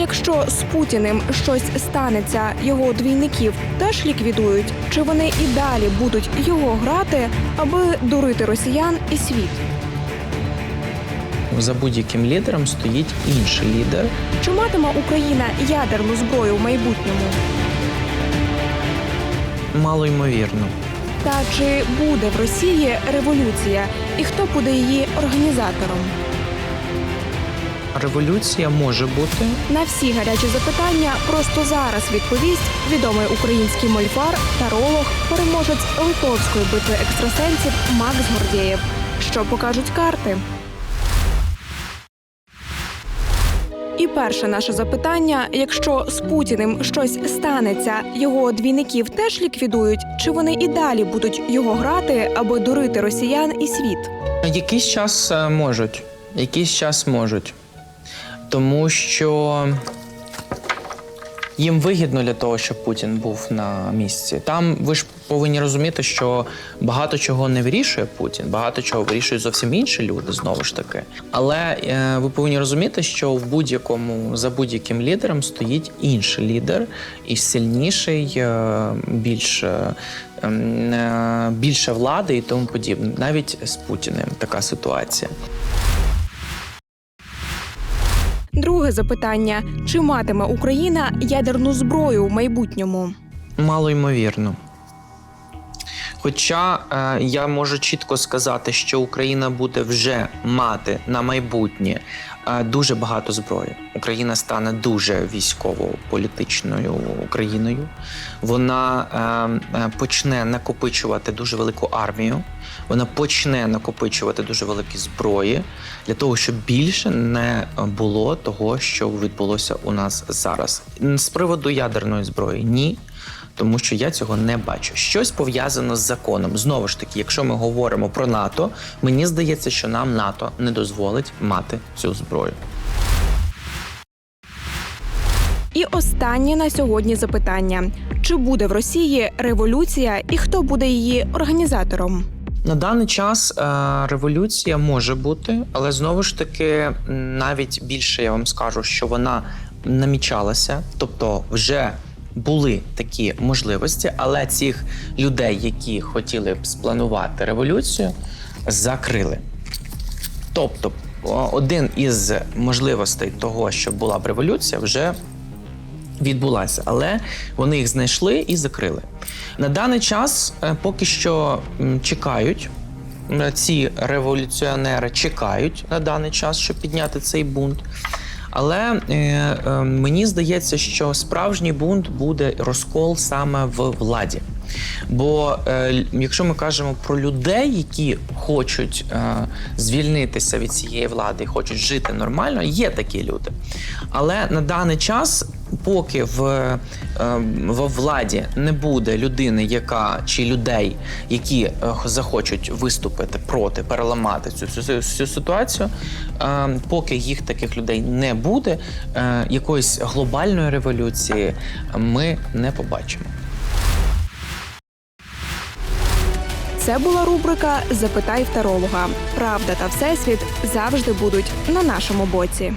Якщо з Путіним щось станеться, його двійників теж ліквідують, чи вони і далі будуть його грати, аби дурити росіян і світ? За будь-яким лідером стоїть інший лідер. Чи матиме Україна ядерну зброю в майбутньому? Мало ймовірно. Та чи буде в Росії революція, і хто буде її організатором? Революція може бути. На всі гарячі запитання просто зараз відповість відомий український мольфар, таролог, переможець литовської битви екстрасенсів Макс Гордєєв. Що покажуть карти? І перше наше запитання: якщо з Путіним щось станеться, його двійників теж ліквідують, чи вони і далі будуть його грати, аби дурити росіян і світ? Якийсь час е, можуть. Якийсь час можуть. Тому що їм вигідно для того, щоб Путін був на місці. Там ви ж повинні розуміти, що багато чого не вирішує Путін, багато чого вирішують зовсім інші люди, знову ж таки. Але е, ви повинні розуміти, що в будь-якому за будь-яким лідером стоїть інший лідер і сильніший, е, більш, е, е, більше влади і тому подібне. Навіть з Путіним така ситуація. Друге запитання: чи матиме Україна ядерну зброю в майбутньому? Мало ймовірно. Хоча е, я можу чітко сказати, що Україна буде вже мати на майбутнє е, дуже багато зброї. Україна стане дуже військово-політичною країною. Вона е, е, почне накопичувати дуже велику армію. Вона почне накопичувати дуже великі зброї для того, щоб більше не було того, що відбулося у нас зараз. З приводу ядерної зброї ні тому що я цього не бачу. Щось пов'язано з законом. Знову ж таки, якщо ми говоримо про НАТО, мені здається, що нам НАТО не дозволить мати цю зброю. І останнє на сьогодні запитання: чи буде в Росії революція і хто буде її організатором? На даний час е, революція може бути, але знову ж таки, навіть більше я вам скажу, що вона намічалася, тобто вже були такі можливості, але цих людей, які хотіли б спланувати революцію, закрили. Тобто, один із можливостей того, щоб була б революція, вже відбулася, але вони їх знайшли і закрили. На даний час е, поки що чекають. Ці революціонери чекають на даний час, щоб підняти цей бунт. Але е, е, мені здається, що справжній бунт буде розкол саме в владі. Бо е, якщо ми кажемо про людей, які хочуть е, звільнитися від цієї влади хочуть жити нормально, є такі люди. Але на даний час, поки в, е, в владі не буде людини, яка чи людей, які е, захочуть виступити проти, переламати цю, цю, цю, ситуацію, е, поки їх таких людей не буде, якоїсь глобальної революції ми не побачимо. Це була рубрика Запитай в таролога. Правда та всесвіт завжди будуть на нашому боці.